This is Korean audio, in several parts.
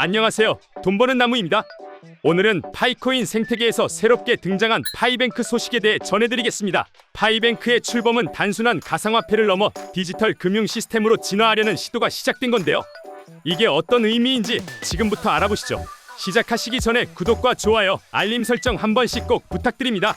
안녕하세요. 돈 버는 나무입니다. 오늘은 파이코인 생태계에서 새롭게 등장한 파이뱅크 소식에 대해 전해드리겠습니다. 파이뱅크의 출범은 단순한 가상화폐를 넘어 디지털 금융 시스템으로 진화하려는 시도가 시작된 건데요. 이게 어떤 의미인지 지금부터 알아보시죠. 시작하시기 전에 구독과 좋아요, 알림 설정 한 번씩 꼭 부탁드립니다.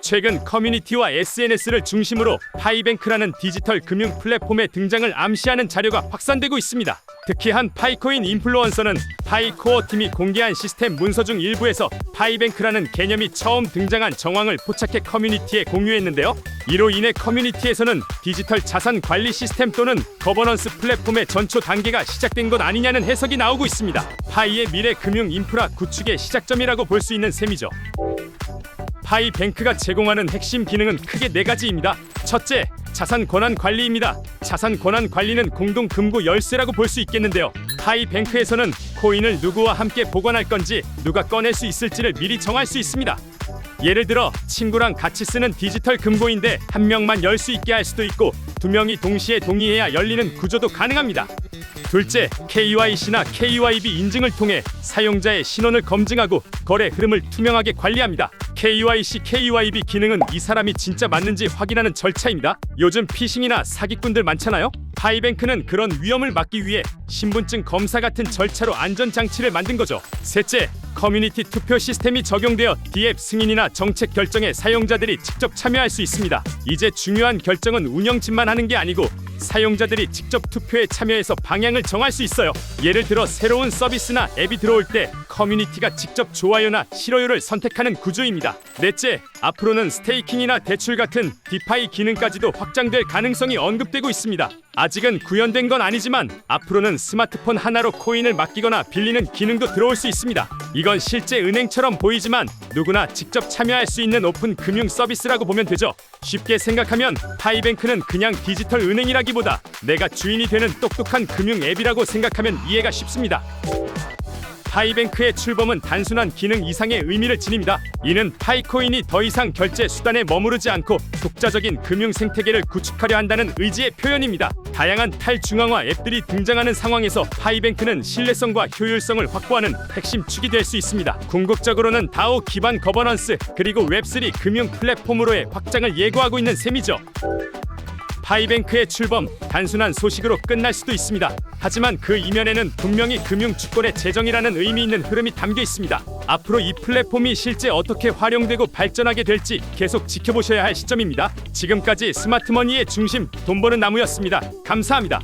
최근 커뮤니티와 SNS를 중심으로 파이뱅크라는 디지털 금융 플랫폼의 등장을 암시하는 자료가 확산되고 있습니다. 특히 한 파이코인 인플루언서는 파이코어 팀이 공개한 시스템 문서 중 일부에서 파이뱅크라는 개념이 처음 등장한 정황을 포착해 커뮤니티에 공유했는데요. 이로 인해 커뮤니티에서는 디지털 자산 관리 시스템 또는 거버넌스 플랫폼의 전초 단계가 시작된 것 아니냐는 해석이 나오고 있습니다. 파이의 미래 금융 인프라 구축의 시작점이라고 볼 수 있는 셈이죠. 파이뱅크가 제공하는 핵심 기능은 크게 네 가지입니다. 첫째, 자산 권한 관리입니다. 자산 권한 관리는 공동 금고 열쇠라고 볼 수 있겠는데요. 파이뱅크에서는 코인을 누구와 함께 보관할 건지 누가 꺼낼 수 있을지를 미리 정할 수 있습니다. 예를 들어 친구랑 같이 쓰는 디지털 금고인데 한 명만 열 수 있게 할 수도 있고 두 명이 동시에 동의해야 열리는 구조도 가능합니다. 둘째, KYC나 KYB 인증을 통해 사용자의 신원을 검증하고 거래 흐름을 투명하게 관리합니다. KYC, KYB 기능은 이 사람이 진짜 맞는지 확인하는 절차입니다. 요즘 피싱이나 사기꾼들 많잖아요. 파이뱅크는 그런 위험을 막기 위해 신분증 검사 같은 절차로 안전 장치를 만든 거죠. 셋째, 커뮤니티 투표 시스템이 적용되어 디앱 승인이나 정책 결정에 사용자들이 직접 참여할 수 있습니다. 이제 중요한 결정은 운영진만 하는 게 아니고 사용자들이 직접 투표에 참여해서 방향을 정할 수 있어요. 예를 들어 새로운 서비스나 앱이 들어올 때 커뮤니티가 직접 좋아요나 싫어요를 선택하는 구조입니다. 넷째, 앞으로는 스테이킹이나 대출 같은 디파이 기능까지도 확장될 가능성이 언급되고 있습니다. 아직은 구현된 건 아니지만 앞으로는 스마트폰 하나로 코인을 맡기거나 빌리는 기능도 들어올 수 있습니다. 이건 실제 은행처럼 보이지만 누구나 직접 참여할 수 있는 오픈 금융 서비스라고 보면 되죠. 쉽게 생각하면 파이뱅크는 그냥 디지털 은행이라기보다 내가 주인이 되는 똑똑한 금융 앱이라고 생각하면 이해가 쉽습니다. 파이뱅크의 출범은 단순한 기능 이상의 의미를 지닙니다. 이는 파이코인이 더 이상 결제 수단에 머무르지 않고 독자적인 금융 생태계를 구축하려 한다는 의지의 표현입니다. 다양한 탈중앙화 앱들이 등장하는 상황에서 파이뱅크는 신뢰성과 효율성을 확보하는 핵심 축이 될 수 있습니다. 궁극적으로는 다오 기반 거버넌스 그리고 웹3 금융 플랫폼으로의 확장을 예고하고 있는 셈이죠. 파이뱅크의 출범 단순한 소식으로 끝날 수도 있습니다. 하지만 그 이면에는 분명히 금융 주권의 재정이라는 의미 있는 흐름이 담겨 있습니다. 앞으로 이 플랫폼이 실제 어떻게 활용되고 발전하게 될지 계속 지켜보셔야 할 시점입니다. 지금까지 스마트머니의 중심 돈 버는 나무였습니다. 감사합니다.